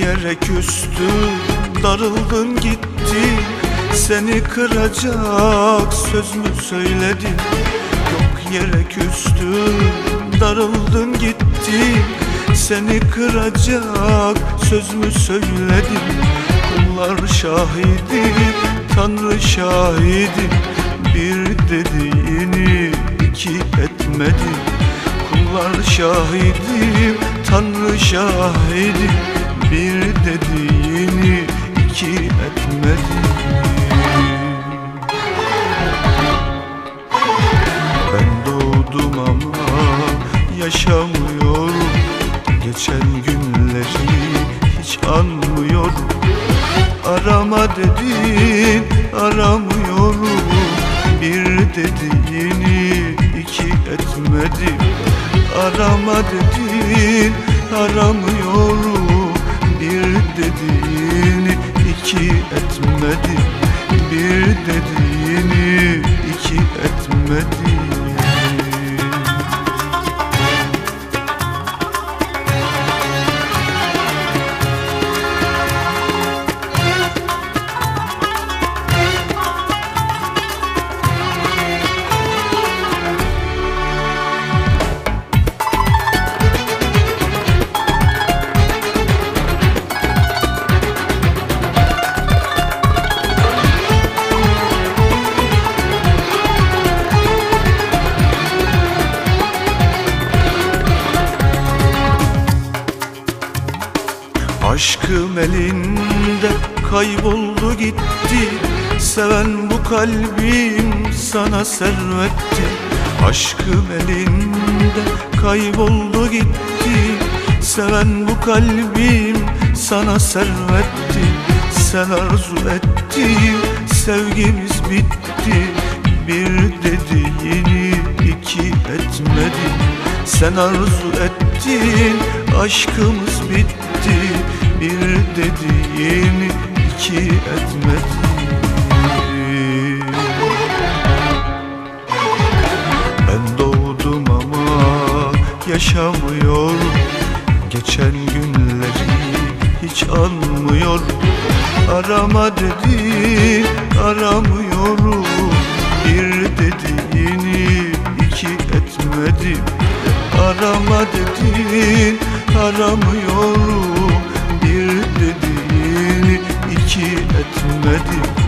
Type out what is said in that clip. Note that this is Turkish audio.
yere küstün Darıldın gittin Seni kıracak söz mü söyledin? Yok yere küstün Darıldın gittin Seni kıracak söz mü söyledin? Kullar şahidim Tanrı şahidim Bir dediğini iki etmedin Kullar şahidim Tanrı şahidim Bir dediğini iki etmedin. Ben doğdum ama yaşamıyorum. Geçen günleri hiç anmıyorum. Arama dedin aramıyorum. Bir dediğini iki etmedim. Arama dedin dediğini iki etmedim Aşkım elinde kayboldu gitti. Seven bu kalbim sana servetti. Aşkım elinde kayboldu gitti. Seven bu kalbim sana servetti. Sen arzu ettin sevgimiz bitti. Bir dediğini iki etmedin Sen arzu ettin aşkımız bitti. Bir dediğini iki etmedin. Ben doğdum ama yaşamıyorum Geçen günleri hiç anmıyorum Arama dedin aramıyorum. Bir dediğini iki etmedim Arama dedin aramıyorum Bir dediğini iki etmedim